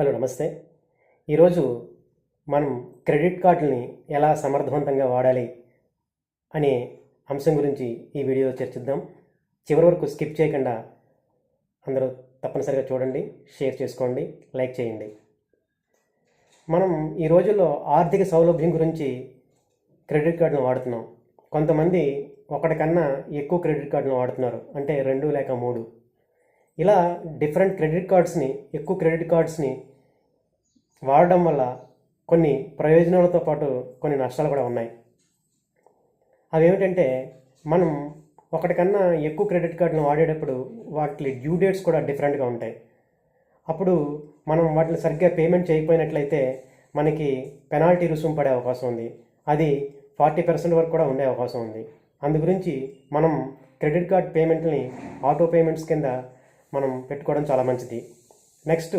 Hello నమస్తే. ఈరోజు మనం క్రెడిట్ కార్డుని ఎలా సమర్థవంతంగా వాడాలి అనే అంశం గురించి ఈ వీడియో చర్చిద్దాం. చివరి వరకు స్కిప్ చేయకుండా అందరూ తప్పనిసరిగా చూడండి షేర్ చేసుకోండి లైక్ చేయండి. మనం ఈ రోజుల్లో ఆర్థిక సౌలభ్యం గురించి క్రెడిట్ కార్డును వాడుతున్నాం. కొంతమంది ఒకటికన్నా ఎక్కువ క్రెడిట్ కార్డును వాడుతున్నారు అంటే రెండు లేక మూడు. ఇలా డిఫరెంట్ క్రెడిట్ కార్డ్స్ని ఎక్కువ క్రెడిట్ కార్డ్స్ని వాడడం వల్ల కొన్ని ప్రయోజనాలతో పాటు కొన్ని నష్టాలు కూడా ఉన్నాయి. అవి ఏమిటంటే మనం ఒకటికన్నా ఎక్కువ క్రెడిట్ కార్డులను వాడేటప్పుడు వాటి డ్యూ డేట్స్ కూడా డిఫరెంట్గా ఉంటాయి. అప్పుడు మనం వాటిని సరిగ్గా పేమెంట్ చేయకపోయినట్లయితే మనకి పెనాల్టీ రుసుము పడే అవకాశం ఉంది. అది ఫార్టీ పర్సెంట్ వరకు కూడా ఉండే అవకాశం ఉంది. అందు గురించి మనం క్రెడిట్ కార్డ్ పేమెంట్ని ఆటో పేమెంట్స్ కింద మనం పెట్టుకోవడం చాలా మంచిది. నెక్స్ట్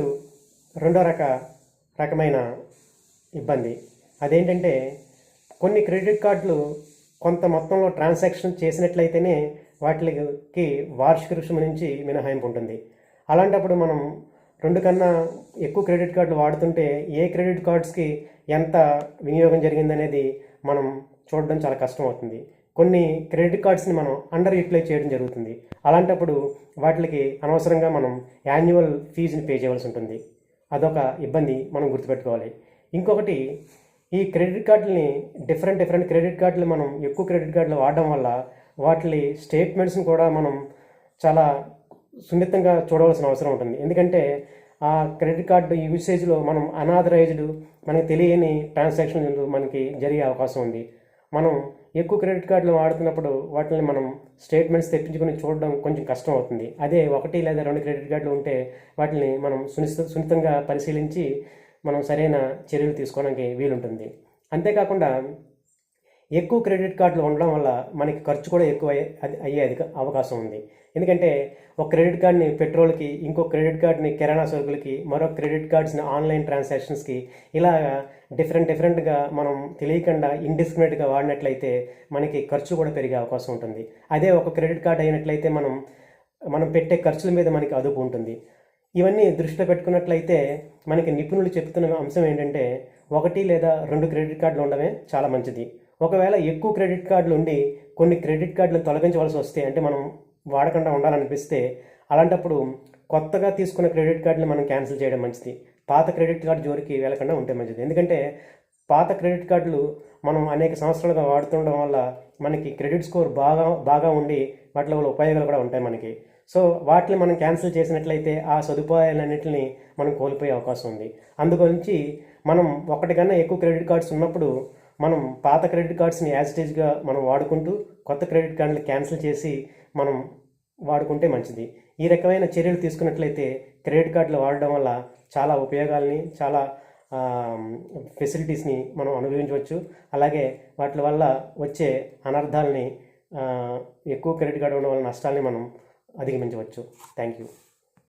రెండో రక రకమైన ఇబ్బంది. అదేంటంటే కొన్ని క్రెడిట్ కార్డులు కొంత మొత్తంలో ట్రాన్సాక్షన్ చేసినట్లయితేనే వాటికి వార్షిక రుసుము నుంచి మినహాయింపు ఉంటుంది. అలాంటప్పుడు మనం రెండు కన్నా ఎక్కువ క్రెడిట్ కార్డులు వాడుతుంటే ఏ క్రెడిట్ కార్డ్స్కి ఎంత వినియోగం జరిగిందనేది మనం చూడడం చాలా కష్టం అవుతుంది కొన్ని క్రెడిట్ కార్డ్స్ని మనం అండర్ యూటిలైజ్ చేయడం జరుగుతుంది. అలాంటప్పుడు వాటికి అనవసరంగా మనం యాన్యువల్ ఫీజుని పే చేయవలసి ఉంటుంది. అదొక ఇబ్బంది మనం గుర్తుపెట్టుకోవాలి. ఇంకొకటి ఈ క్రెడిట్ కార్డులని డిఫరెంట్ డిఫరెంట్ క్రెడిట్ కార్డులు మనం ఎక్కువ క్రెడిట్ కార్డులు వాడడం వల్ల వాటి స్టేట్మెంట్స్ని కూడా మనం చాలా సున్నితంగా చూడవలసిన అవసరం ఉంటుంది. ఎందుకంటే ఆ క్రెడిట్ కార్డు యూసేజ్లో మనం అనాథరైజ్డ్ మనకి తెలియని ట్రాన్సాక్షన్లు మనకి జరిగే అవకాశం ఉంది. మనం ఎక్కువ క్రెడిట్ కార్డులు వాడుతున్నప్పుడు వాటిని మనం స్టేట్మెంట్స్ తెప్పించుకొని చూడడం కొంచెం కష్టం అవుతుంది. అదే ఒకటి లేదా రెండు క్రెడిట్ కార్డులు ఉంటే వాటిని మనం సునిశ్చిత సున్నితంగా పరిశీలించి మనం సరైన చర్యలు తీసుకోవడానికి వీలుంటుంది. అంతేకాకుండా ఎక్కువ క్రెడిట్ కార్డులు ఉండడం వల్ల మనకి ఖర్చు కూడా ఎక్కువ అయ్యే అధిక అవకాశం ఉంది. ఎందుకంటే ఒక క్రెడిట్ కార్డ్ని పెట్రోల్కి ఇంకో క్రెడిట్ కార్డ్ని కిరాణా సరుకులకి మరో క్రెడిట్ కార్డ్స్ని ఆన్లైన్ ట్రాన్సాక్షన్స్కి ఇలా డిఫరెంట్ డిఫరెంట్గా మనం తెలియకుండా ఇండిస్క్రిమినేట్గా వాడినట్లయితే మనకి ఖర్చు కూడా పెరిగే అవకాశం ఉంటుంది. అదే ఒక క్రెడిట్ కార్డ్ అయినట్లయితే మనం మనం పెట్టే ఖర్చుల మీద మనకి అదుపు ఉంటుంది. ఇవన్నీ దృష్టిలో పెట్టుకున్నట్లయితే మనకి నిపుణులు చెప్తున్న అంశం ఏంటంటే ఒకటి లేదా రెండు క్రెడిట్ కార్డులు ఉండడమే చాలా మంచిది. ఒకవేళ ఎక్కువ క్రెడిట్ కార్డులు ఉండి కొన్ని క్రెడిట్ కార్డులను తొలగించవలసి వస్తే అంటే మనం వాడకుండా ఉండాలనిపిస్తే అలాంటప్పుడు కొత్తగా తీసుకున్న క్రెడిట్ కార్డుని మనం క్యాన్సిల్ చేయడం మంచిది. పాత క్రెడిట్ కార్డు జోరికి వెళ్ళకుండా ఉంటే మంచిది. ఎందుకంటే పాత క్రెడిట్ కార్డులు మనం అనేక సంవత్సరాలుగా వాడుతుండడం వల్ల మనకి క్రెడిట్ స్కోర్ బాగా బాగా ఉండి వాటి వల్ల ఉపయోగాలు కూడా ఉంటాయి మనకి. సో వాటిని మనం క్యాన్సిల్ చేసినట్లయితే ఆ సదుపాయాలన్నింటినీ మనం కోల్పోయే అవకాశం ఉంది. అందుగురించి మనం ఒకటికన్నా ఎక్కువ క్రెడిట్ కార్డ్స్ ఉన్నప్పుడు మనం పాత క్రెడిట్ కార్డ్స్ని యాజ్ స్టేజ్గా మనం వాడుకుంటూ కొత్త క్రెడిట్ కార్డులు క్యాన్సిల్ చేసి మనం వాడుకుంటే మంచిది. ఈ రకమైన చర్యలు తీసుకున్నట్లయితే క్రెడిట్ కార్డులు వాడడం వల్ల చాలా ఉపయోగాల్ని చాలా ఫెసిలిటీస్ని మనం అనుభవించవచ్చు. అలాగే వాటి వల్ల వచ్చే అనర్థాలని ఎక్కువ క్రెడిట్ కార్డు ఉండడం వల్ల నష్టాలని మనం అధిగమించవచ్చు. Thank you.